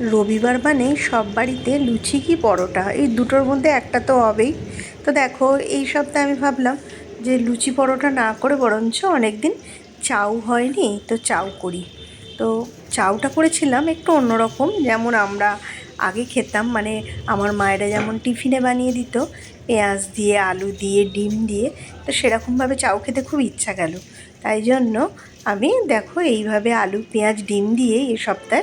রবিবার মানে সব বাড়িতে লুচি কি পরোটা? এই দুটোর মধ্যে একটা তো হবেই। তো দেখো, এই সপ্তাহে আমি ভাবলাম যে লুচি পরোটা না করে বরঞ্চ অনেক দিন চাউ হয়নি, তো চাউ করি। তো চাউটা করেছিলাম একটু অন্যরকম, যেমন আমরা আগে খেতাম মানে আমার মায়েরা যেমন টিফিনে বানিয়ে দিত, পেঁয়াজ দিয়ে, আলু দিয়ে, ডিম দিয়ে, তো সেরকমভাবে চাউ খেতে খুব ইচ্ছা গেল। তাই জন্য আমি দেখো এইভাবে আলু, পেঁয়াজ, ডিম দিয়ে এই সপ্তাহে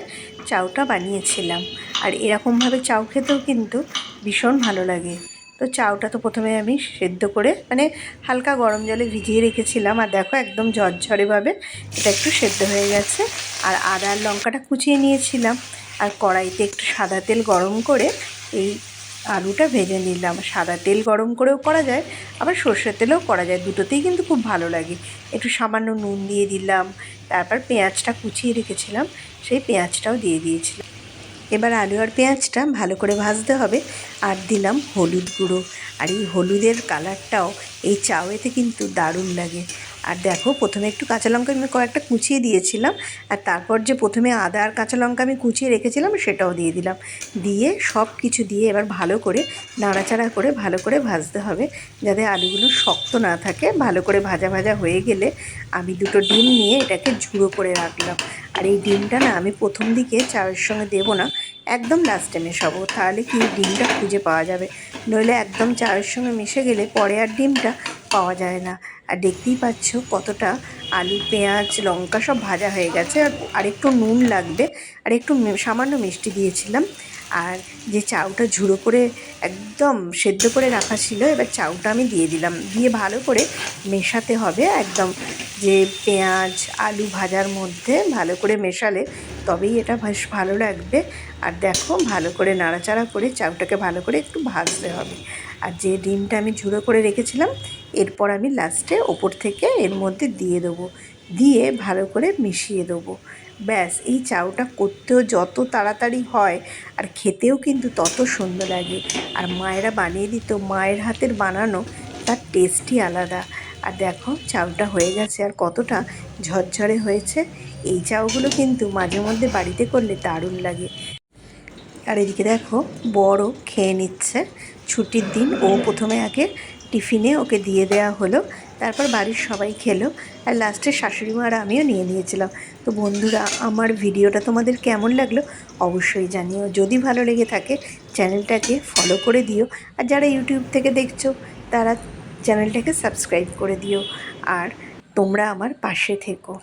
চাউটা বানিয়েছিলাম। আর এরকমভাবে চাউ খেতেও কিন্তু ভীষণ ভালো লাগে। তো চাউটা তো প্রথমে আমি সেদ্ধ করে মানে হালকা গরম জলে ভিজিয়ে রেখেছিলাম, আর দেখো একদম ঝরঝরেভাবে এটা একটু সেদ্ধ হয়ে গেছে। আর আদা আর লঙ্কাটা কুচিয়ে নিয়েছিলাম আর কড়াইতে একটু সাদা তেল গরম করে এই আলুটা ভেজে নিলাম। সাদা তেল গরম করেও করা যায়, আবার সর্ষের তেলেও করা যায়। দুটোতেই কিন্তু খুব ভালো লাগে। একটু সামান্য নুন দিয়ে দিলাম, তারপর পেঁয়াজটা কুচিয়ে রেখেছিলাম, সেই পেঁয়াজটাও দিয়ে দিয়েছিলাম। এবার আলু আর পেঁয়াজটা ভালো করে ভাজতে হবে। আর দিলাম হলুদ গুঁড়ো। আর এই হলুদের কালারটাও এই চাউয়েতে কিন্তু দারুণ লাগে। আর দেখো, প্রথমে একটু কাঁচা লঙ্কা আমি কয়েকটা কুচিয়ে দিয়েছিলাম। আর তারপর যে প্রথমে আদা আর কাঁচা লঙ্কা আমি কুচিয়ে রেখেছিলাম, সেটাও দিয়ে দিলাম। দিয়ে সব কিছু দিয়ে এবার ভালো করে নাড়াচাড়া করে ভালো করে ভাজতে হবে। যাতে আলুগুলো শক্ত না থাকে। ভালো করে ভাজা ভাজা হয়ে গেলে আমি দুটো ডিম নিয়ে এটাকে ঝুড়ো করে রাখলাম। আর এই ডিমটা না আমি প্রথম দিকে চায়ের সঙ্গে দেব না, একদম লাস্টে মেশাবো তাহলে কি ডিমটা খুঁজে পাওয়া যাবে? নইলে একদম চায়ের সঙ্গে মিশে গেলে পরে আর ডিমটা পাওয়া যায় না। আর দেখতেই পাচ্ছ কতটা আলু, পেঁয়াজ, লঙ্কা সব ভাজা হয়ে গেছে, আর আর একটু নুন লাগবে আর একটু সামান্য মিষ্টি দিয়েছিলাম। আর যে চাউটা ঝুড়ো করে একদম সেদ্ধ করে রাখা ছিল, এবার চাউটা আমি দিয়ে দিলাম। দিয়ে ভালো করে মেশাতে হবে একদম যে পেঁয়াজ, আলু ভাজার মধ্যে ভালো করে মেশালে তবেই এটা বেশ ভালো লাগবে। আর দেখো ভালো করে নাড়াচাড়া করে চাউটাকে ভালো করে একটু ভাজতে হবে। আর যে ডিমটা আমি ঝুড়ো করে রেখেছিলাম এরপর আমি লাস্টে ওপর থেকে এর মধ্যে দিয়ে দেবো। দিয়ে ভালো করে মিশিয়ে দেবো। ব্যাস, এই চাউটা করতেও যত তাড়াতাড়ি হয় আর খেতেও কিন্তু তত সুন্দর লাগে। আর মায়েরা বানিয়ে দিত, মায়ের হাতের বানানো, তার টেস্টই আলাদা। আর দেখো, চাউটা হয়ে গেছে আর কতটা ঝরঝরে হয়েছে। এই চাউগুলো কিন্তু মাঝে মধ্যে বাড়িতে করলে দারুণ লাগে। আর এদিকে দেখো, বড় খেয়ে নিচ্ছে। ছুটির দিন ও প্রথমে আগে টিফিনে ওকে দিয়ে দেওয়া হলো, তারপর বাড়ির সবাই খেলো, আর লাস্টে শাশুড়ি মা আর আমিও নিয়ে নিয়েছিলাম। তো বন্ধুরা, আমার ভিডিওটা তোমাদের কেমন লাগল অবশ্যই জানিও। যদি ভালো লেগে থাকে, চ্যানেলটাকে ফলো করে দিও, আর যারা ইউটিউব থেকে দেখছ, তারা চ্যানেলটাকে সাবস্ক্রাইব করে দিও। আর তোমরা আমার পাশে থেকো।